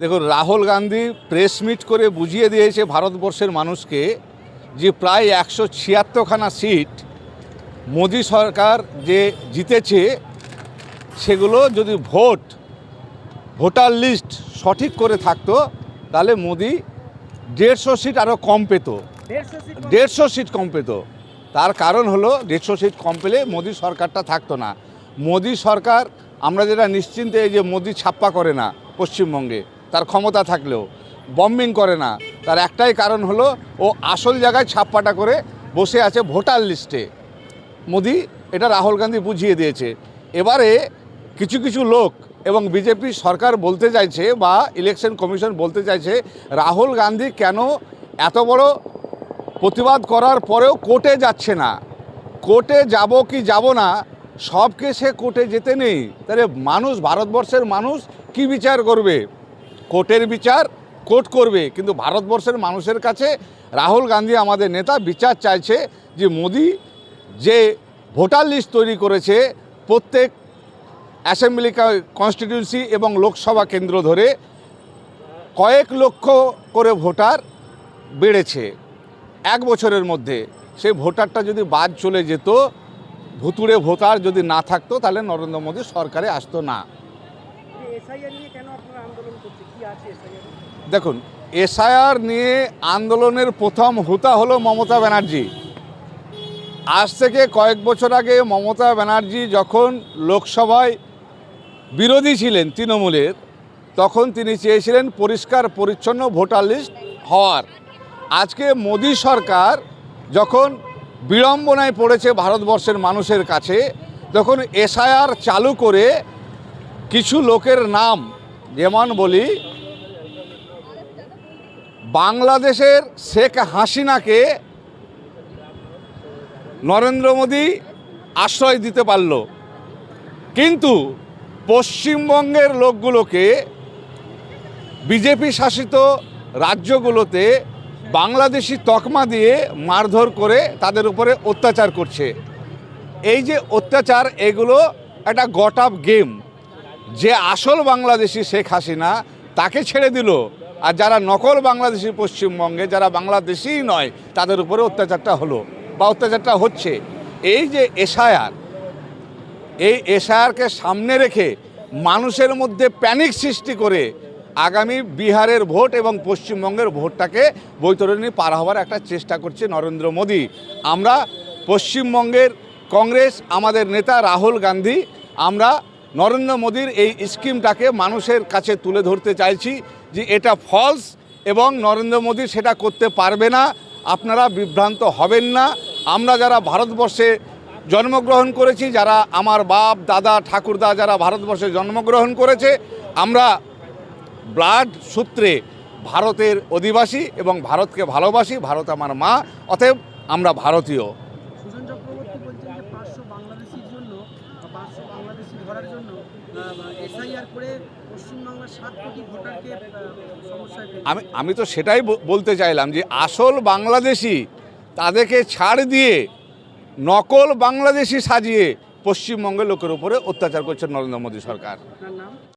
দেখুন Rahul Gandhi press meet করে বুঝিয়ে দিয়েছে ভারতবর্ষের মানুষকে যে প্রায় একশো ছিয়াত্তরখানা সিট মোদী সরকার যে জিতেছে সেগুলো যদি ভোট ভোটার লিস্ট সঠিক করে থাকতো তাহলে মোদি দেড়শো সিট আরও কম পেত। দেড়শো সিট কম পেত। তার কারণ হলো দেড়শো সিট কম পেলে মোদী সরকারটা থাকতো না। মোদী সরকার আমরা যেটা নিশ্চিন্তে এই যে মোদী ছাপ্পা করে না পশ্চিমবঙ্গে তার ক্ষমতা থাকলেও। বম্বিং করে না। তার একটাই কারণ হলো, ও আসল জায়গায় ছাপ্পাটা করে বসে আছে ভোটার লিস্টে মোদি, এটা রাহুল গান্ধী বুঝিয়ে দিয়েছে। এবারে কিছু কিছু লোক এবং বিজেপি সরকার বলতে চাইছে বা ইলেকশন কমিশন বলতে চাইছে, রাহুল গান্ধী কেন এত বড় প্রতিবাদ করার পরেও কোর্টে যাচ্ছে না? কোর্টে যাব কি যাব না? সবকে সে কোর্টে যেতে নেই। তাহলে মানুষ, ভারতবর্ষের মানুষ কি বিচার করবে? কোর্টের বিচার কোর্ট করবে। কিন্তু ভারতবর্ষের মানুষের কাছে রাহুল গান্ধী আমাদের নেতা বিচার চাইছে যে মোদি যে ভোটার লিস্ট তৈরি করেছে প্রত্যেক অ্যাসেম্বলি কনস্টিটিউন্সি এবং লোকসভা কেন্দ্র ধরে কয়েক লক্ষ করে ভোটার বেড়েছে এক বছরের মধ্যে। সেই ভোটারটা যদি বাদ চলে যেত, ভুতুড়ে ভোটার যদি না থাকতো, তাহলে নরেন্দ্র মোদী সরকারে আসতো না। দেখুন, এসআইআর নিয়ে আন্দোলনের প্রথম হুতা হলো মমতা ব্যানার্জি। আজ থেকে কয়েক বছর আগে মমতা ব্যানার্জি যখন লোকসভায় বিরোধী ছিলেন তৃণমূলের, তখন তিনি চেয়েছিলেন পরিষ্কার, পরিচ্ছন্ন ভোটার লিস্ট হওয়ার। আজকে মোদী সরকার যখন বিড়ম্বনায় পড়েছে ভারতবর্ষের মানুষের কাছে, তখন এসআইআর চালু করে কিছু লোকের নাম, যেমন বলি, বাংলাদেশের শেখ হাসিনাকে নরেন্দ্র মোদী আশ্রয় দিতে পারল। কিন্তু পশ্চিমবঙ্গের লোকগুলোকে, বিজেপি শাসিত রাজ্যগুলোতে বাংলাদেশি তকমা দিয়ে মারধর করে তাদের উপরে অত্যাচার করছে। এই যে অত্যাচার, এগুলো একটা গট আপ গেম। যে আসল বাংলাদেশি শেখ হাসিনা তাকে ছেড়ে দিল। আর যারা নকল বাংলাদেশি পশ্চিমবঙ্গে, যারা বাংলাদেশিই নয়, তাদের উপরে অত্যাচারটা হলো বা অত্যাচারটা হচ্ছে। এই যে এসআইআর, এই এসআইআরকে সামনে রেখে মানুষের মধ্যে প্যানিক সৃষ্টি করে আগামী বিহারের ভোট এবং পশ্চিমবঙ্গের ভোটটাকে বৈতরণী পার হওয়ার একটা চেষ্টা করছে নরেন্দ্র মোদী। আমরা পশ্চিমবঙ্গের কংগ্রেস, আমাদের নেতা রাহুল গান্ধী, আমরা নরেন্দ্র মোদীর এই স্কিমটাকে মানুষের কাছে তুলে ধরতে চাইছি যে এটা ফলস এবং নরেন্দ্র মোদী সেটা করতে পারবে না, আপনারা বিভ্রান্ত হবেন না। আমরা যারা ভারতবর্ষে জন্মগ্রহণ করেছি, যারা আমার বাপ, দাদা, ঠাকুরদা যারা ভারতবর্ষে জন্মগ্রহণ করেছে, আমরা ব্লাড সূত্রে ভারতের অধিবাসী এবং ভারতকে ভালোবাসি, ভারত আমার মা, অতএব আমরা ভারতীয়। চক্রবর্তী বলছেন যে পাঁচশো বাংলাদেশির জন্য পাঁচশো বাংলাদেশি ধরার জন্য এসআইআর করে পশ্চিমবাংলার সাত কোটি ভোটারকে সমস্যায় আমি আমি তো সেটাই বলতে চাইলাম যে আসল বাংলাদেশি তাদেরকে ছাড় দিয়ে নকল বাংলাদেশি সাজিয়ে পশ্চিমবঙ্গের লোকের উপরে অত্যাচার করছে নরেন্দ্র মোদী সরকার।